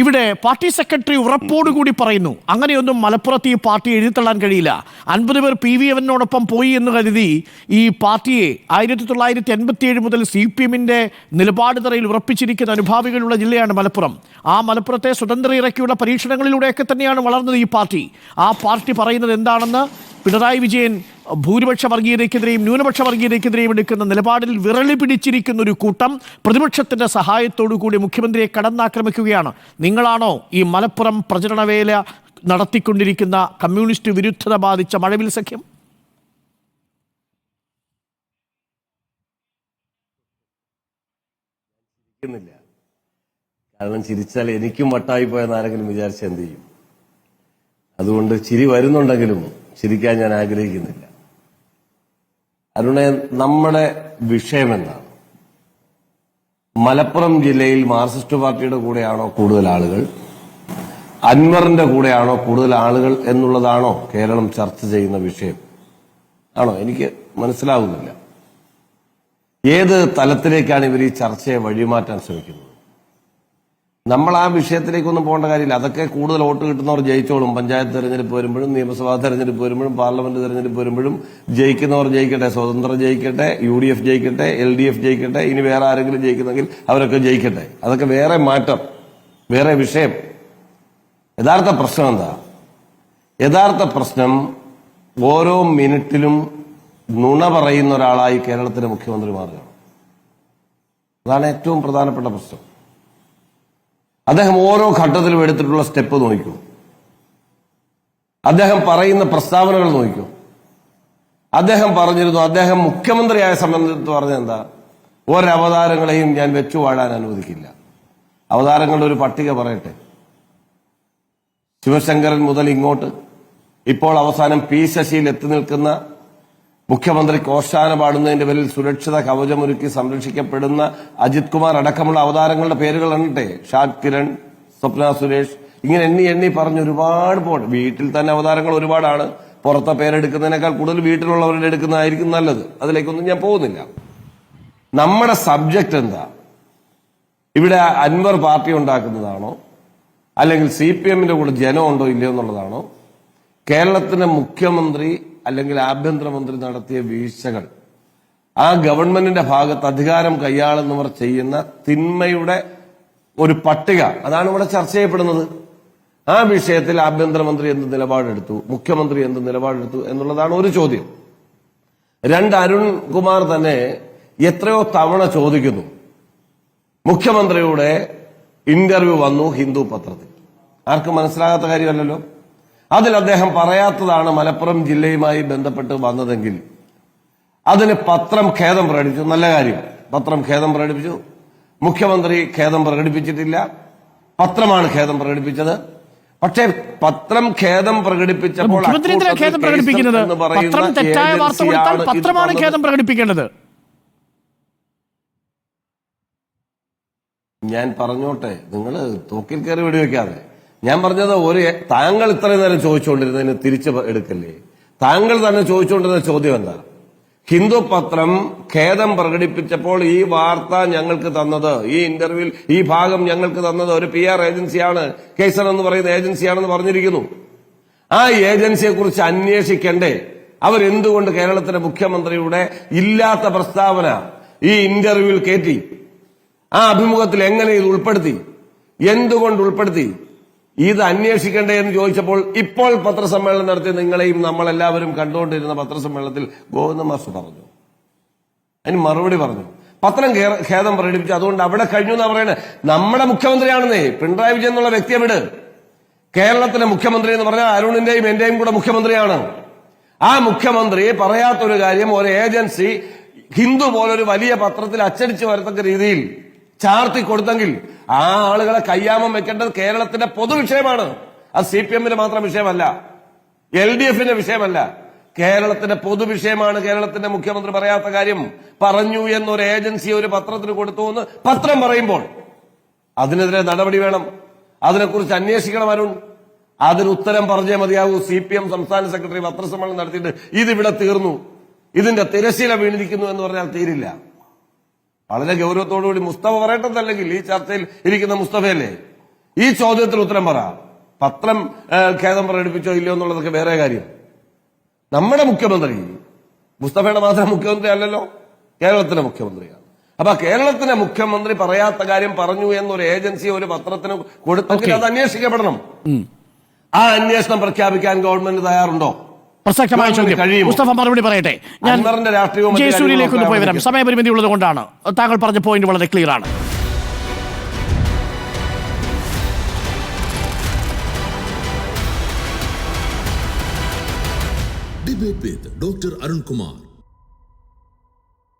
ഇവിടെ party secretary ഉറപ്പോടുകൂടി പറയുന്നു. അങ്ങനെയൊന്നും മലപ്പുറത്ത് ഈ പാർട്ടി എഴുതിത്തള്ളാൻ കഴിയില്ല. അൻപത് പേർ പി വി എവനോടൊപ്പം പോയി എന്ന് കരുതി ഈ പാർട്ടിയെ ആയിരത്തി തൊള്ളായിരത്തി എൺപത്തി ഏഴ് മുതൽ സി പി എമ്മിന്റെ നിലപാട് തറയിൽ ഉറപ്പിച്ചിരിക്കുന്ന അനുഭാവികളുള്ള ജില്ലയാണ് മലപ്പുറം. ആ മലപ്പുറത്തെ സ്വതന്ത്ര ഇറക്കിയുള്ള പരീക്ഷണങ്ങളിലൂടെയൊക്കെ തന്നെയാണ് വളർന്നത് ഈ പാർട്ടി. ആ പാർട്ടി പറയുന്നത് എന്താണെന്ന് പിണറായി വിജയൻ ഭൂരിപക്ഷ വർഗീയതയ്ക്കെതിരെയും ന്യൂനപക്ഷ വർഗീയതയ്ക്കെതിരെയും എടുക്കുന്ന നിലപാടിൽ വിരളി പിടിച്ചിരിക്കുന്ന ഒരു കൂട്ടം പ്രതിപക്ഷത്തിന്റെ സഹായത്തോടു കൂടി മുഖ്യമന്ത്രിയെ കടന്നാക്രമിക്കുകയാണ്. നിങ്ങളാണോ ഈ മലപ്പുറം പ്രചരണവേല നടത്തിക്കൊണ്ടിരിക്കുന്ന കമ്മ്യൂണിസ്റ്റ് വിരുദ്ധത ബാധിച്ച മഴവിൽ സഖ്യം? കാരണം ചിരിച്ചാൽ എനിക്കും വട്ടായി പോയെന്ന് ആരെങ്കിലും വിചാരിച്ചെന്ത് ചെയ്യും? അതുകൊണ്ട് ചിരി വരുന്നുണ്ടെങ്കിലും ചിരിക്കാൻ ഞാൻ ആഗ്രഹിക്കുന്നില്ല. അരുണെ നമ്മുടെ വിഷയം എന്താണ്? മലപ്പുറം ജില്ലയിൽ മാർക്സിസ്റ്റ് പാർട്ടിയുടെ കൂടെയാണോ കൂടുതൽ ആളുകൾ? അൻവറിന്റെ കൂടെയാണോ കൂടുതൽ ആളുകൾ എന്നുള്ളതാണോ കേരളം ചർച്ച ചെയ്യുന്ന വിഷയം? ആണോ? എനിക്ക് മനസ്സിലാവുന്നില്ല. ഏത് തലത്തിലേക്കാണ് ഇവർ ഈ ചർച്ചയെ വഴിമാറ്റാൻ ശ്രമിക്കുന്നത്? നമ്മൾ ആ വിഷയത്തിലേക്കൊന്നും പോകേണ്ട കാര്യമില്ല. അതൊക്കെ കൂടുതൽ വോട്ട് കിട്ടുന്നവർ ജയിച്ചോളും. പഞ്ചായത്ത് തെരഞ്ഞെടുപ്പ് വരുമ്പോഴും നിയമസഭാ തെരഞ്ഞെടുപ്പ് വരുമ്പോഴും പാർലമെന്റ് തെരഞ്ഞെടുപ്പ് വരുമ്പോഴും ജയിക്കുന്നവർ ജയിക്കട്ടെ സ്വതന്ത്രം ജയിക്കട്ടെ യു ഡി എഫ് ജയിക്കട്ടെ എൽ ഡി എഫ് ജയിക്കട്ടെ ഇനി വേറെ ആരെങ്കിലും ജയിക്കുന്നെങ്കിൽ അവരൊക്കെ ജയിക്കട്ടെ. അതൊക്കെ വേറെ മാറ്റം വേറെ വിഷയം. യഥാർത്ഥ പ്രശ്നം എന്താ? യഥാർത്ഥ പ്രശ്നം ഓരോ മിനിറ്റിലും നുണ പറയുന്ന ഒരാളായി കേരളത്തിലെ മുഖ്യമന്ത്രി മാറുകയാണ്. അതാണ് ഏറ്റവും പ്രധാനപ്പെട്ട പ്രശ്നം. അദ്ദേഹം ഓരോ ഘട്ടത്തിലും എടുത്തിട്ടുള്ള സ്റ്റെപ്പ് നോക്കൂ അദ്ദേഹം പറയുന്ന പ്രസ്താവനകൾ നോക്കൂ അദ്ദേഹം പറഞ്ഞിരുന്നു അദ്ദേഹം മുഖ്യമന്ത്രിയായ സംബന്ധിച്ച് പറഞ്ഞ എന്താ? ഒരവതാരങ്ങളെയും ഞാൻ വെച്ചു വാഴാൻ അനുവദിക്കില്ല. അവതാരങ്ങളുടെ ഒരു പട്ടിക പറയട്ടെ. ശിവശങ്കരൻ മുതൽ ഇങ്ങോട്ട്. ഇപ്പോൾ അവസാനം പി ശശിയിൽ എത്തി നിൽക്കുന്ന മുഖ്യമന്ത്രി കോശാന പാടുന്നതിന്റെ പേരിൽ സുരക്ഷിത കവചമൊരുക്കി സംരക്ഷിക്കപ്പെടുന്ന അജിത് കുമാർ അടക്കമുള്ള അവതാരങ്ങളുടെ പേരുകൾ എണ്ണട്ടെ ഷാദ് കിരൺ സ്വപ്ന സുരേഷ്. ഇങ്ങനെ എണ്ണി എണ്ണി പറഞ്ഞ് ഒരുപാട് പോകണം വീട്ടിൽ തന്നെ അവതാരങ്ങൾ ഒരുപാടാണ്. പുറത്തെ പേരെടുക്കുന്നതിനേക്കാൾ കൂടുതൽ വീട്ടിലുള്ളവരുടെ എടുക്കുന്നതായിരിക്കും നല്ലത്. അതിലേക്കൊന്നും ഞാൻ പോകുന്നില്ല. നമ്മുടെ സബ്ജക്റ്റ് എന്താ? ഇവിടെ അൻവർ പാർട്ടി ഉണ്ടാക്കുന്നതാണോ? അല്ലെങ്കിൽ സി പി എമ്മിന്റെ കൂടെ ജനം ഉണ്ടോ ഇല്ലയോ എന്നുള്ളതാണോ? കേരളത്തിന്റെ മുഖ്യമന്ത്രി അല്ലെങ്കിൽ ആഭ്യന്തരമന്ത്രി നടത്തിയ വീഴ്ചകൾ. ആ ഗവൺമെന്റിന്റെ ഭാഗത്ത് അധികാരം കൈയാളുന്നവർ ചെയ്യുന്ന തിന്മയുടെ ഒരു പട്ടിക. അതാണ് ഇവിടെ ചർച്ച ചെയ്യപ്പെടുന്നത്. ആ വിഷയത്തിൽ ആഭ്യന്തരമന്ത്രി എന്ത് നിലപാടെടുത്തു? മുഖ്യമന്ത്രി എന്ത് നിലപാടെടുത്തു എന്നുള്ളതാണ് ഒരു ചോദ്യം. രണ്ട് അരുൺ കുമാർ തന്നെ എത്രയോ തവണ ചോദിക്കുന്നു. മുഖ്യമന്ത്രിയുടെ ഇന്റർവ്യൂ വന്നു ഹിന്ദു പത്രത്തിൽ. ആർക്കും മനസ്സിലാകാത്ത കാര്യമല്ലല്ലോ? അതിൽ അദ്ദേഹം പറയാത്തതാണ് മലപ്പുറം ജില്ലയുമായി ബന്ധപ്പെട്ട് വന്നതെങ്കിൽ. അതിന് പത്രം ഖേദം പ്രകടിപ്പിച്ചു. നല്ല കാര്യം. പത്രം ഖേദം പ്രകടിപ്പിച്ചു. മുഖ്യമന്ത്രി ഖേദം പ്രകടിപ്പിച്ചിട്ടില്ല. പത്രമാണ് ഖേദം പ്രകടിപ്പിച്ചത്. പക്ഷേ പത്രം ഖേദം പ്രകടിപ്പിച്ചപ്പോൾ ഖേദം പ്രകടിപ്പിക്കുന്നത്? പത്രം തെറ്റായ വാർത്ത കൊടുത്താൽ പത്രമാണ് ഖേദം പ്രകടിപ്പിക്കേണ്ടത്. ഞാൻ പറഞ്ഞോട്ടെ. നിങ്ങൾ തോക്കിൽ കയറി വെടിവെക്കാതെ. ഞാൻ പറഞ്ഞത് ഒരു താങ്കൾ ഇത്രയും നേരം ചോദിച്ചുകൊണ്ടിരുന്നതിന് തിരിച്ചു എടുക്കല്ലേ? താങ്കൾ തന്നെ ചോദിച്ചുകൊണ്ടിരുന്ന ചോദ്യം എന്താ? ഹിന്ദു പത്രം ഖേദം പ്രകടിപ്പിച്ചപ്പോൾ ഈ വാർത്ത ഞങ്ങൾക്ക് തന്നത് ഈ ഇന്റർവ്യൂവിൽ ഈ ഭാഗം ഞങ്ങൾക്ക് തന്നത് ഒരു പി ആർ ഏജൻസിയാണ്. കേസർ എന്ന് പറയുന്ന ഏജൻസിയാണെന്ന് പറഞ്ഞിരിക്കുന്നു. ആ ഏജൻസിയെ കുറിച്ച് അന്വേഷിക്കണ്ടേ അവരെന്തുകൊണ്ട് കേരളത്തിലെ മുഖ്യമന്ത്രിയുടെ ഇല്ലാത്ത പ്രസ്താവന ഈ ഇന്റർവ്യൂവിൽ കയറ്റി ആ അഭിമുഖത്തിൽ എങ്ങനെ ഇത് ഉൾപ്പെടുത്തി? എന്തുകൊണ്ട് ഉൾപ്പെടുത്തി? ഇത് അന്വേഷിക്കണ്ടേ എന്ന് ചോദിച്ചപ്പോൾ ഇപ്പോൾ പത്രസമ്മേളനം നടത്തി നിങ്ങളെയും നമ്മളെല്ലാവരും കണ്ടുകൊണ്ടിരുന്ന പത്രസമ്മേളനത്തിൽ ഗോവിന്ദ മാസ്റ്റർ പറഞ്ഞു. അതിന് മറുപടി പറഞ്ഞു. പത്രം ഖേദം പ്രകടിപ്പിച്ചു. അതുകൊണ്ട് അവിടെ കഴിഞ്ഞു എന്നാ പറയുന്നത് നമ്മുടെ മുഖ്യമന്ത്രിയാണെന്നേ. പിണറായി വിജയൻ എന്നുള്ള വ്യക്തിയെ വിട്. കേരളത്തിലെ മുഖ്യമന്ത്രി എന്ന് പറഞ്ഞാൽ അരുണിന്റെയും എന്റെയും കൂടെ മുഖ്യമന്ത്രിയാണ്. ആ മുഖ്യമന്ത്രി പറയാത്തൊരു കാര്യം ഒരു ഏജൻസി ഹിന്ദു പോലൊരു വലിയ പത്രത്തിൽ അച്ചടിച്ചു വരത്തക്ക രീതിയിൽ ചാർത്തി കൊടുത്തെങ്കിൽ ആ ആളുകളെ കയ്യാമം വെക്കേണ്ടത് കേരളത്തിന്റെ പൊതുവിഷയമാണ്. അത് സി പി എമ്മിന്റെ മാത്രം വിഷയമല്ല. എൽ ഡി എഫിന്റെ വിഷയമല്ല. കേരളത്തിന്റെ പൊതുവിഷയമാണ് കേരളത്തിന്റെ മുഖ്യമന്ത്രി പറയാത്ത കാര്യം. പറഞ്ഞു എന്നൊരു ഏജൻസി ഒരു പത്രത്തിന് കൊടുത്തു എന്ന് പത്രം പറയുമ്പോൾ അതിനെതിരെ നടപടി വേണം. അതിനെക്കുറിച്ച് അന്വേഷിക്കണം അരുൺ. അതിന് ഉത്തരം പറഞ്ഞേ മതിയാകൂ സി പി എം സംസ്ഥാന സെക്രട്ടറി പത്രസമ്മേളനം നടത്തിയിട്ട് ഇതിവിടെ തീർന്നു. ഇതിന്റെ തിരശീല വീണിരിക്കുന്നു എന്ന് പറഞ്ഞാൽ തീരില്ല. വളരെ ഗൗരവത്തോടുകൂടി മുസ്തഫ പറയട്ടെന്നല്ലെങ്കിൽ ഈ ചർച്ചയിൽ ഇരിക്കുന്ന മുസ്തഫയല്ലേ? ഈ ചോദ്യത്തിന് ഉത്തരം പറ. പത്രം ഖേദം പ്രകടിപ്പിച്ചോ ഇല്ലയോ എന്നുള്ളതൊക്കെ വേറെ കാര്യം. നമ്മുടെ മുഖ്യമന്ത്രി മുസ്തഫയുടെ മാത്രം മുഖ്യമന്ത്രി അല്ലല്ലോ കേരളത്തിലെ മുഖ്യമന്ത്രിയാണ്. അപ്പൊ കേരളത്തിലെ മുഖ്യമന്ത്രി പറയാത്ത കാര്യം പറഞ്ഞു എന്നൊരു ഏജൻസി ഒരു പത്രത്തിന് കൊടുത്തെങ്കിൽ അത് അന്വേഷിക്കപ്പെടണം. ആ അന്വേഷണം പ്രഖ്യാപിക്കാൻ ഗവൺമെന്റ് തയ്യാറുണ്ടോ? പ്രസക്തമായ ചോദ്യം. മുസ്തഫ മറുപടി പറയട്ടെ. ഞാൻ ജയസൂരിയിലേക്ക് ജയസൂര്യയിലേക്ക് ഒന്ന് പോയി വരാം. സമയപരിമിതി ഉള്ളത് കൊണ്ടാണ് താങ്കൾ പറഞ്ഞ പോയിന്റ് വളരെ ക്ലിയർ ആണ്. Doctor Arunkumar Dr. Arun Kumar.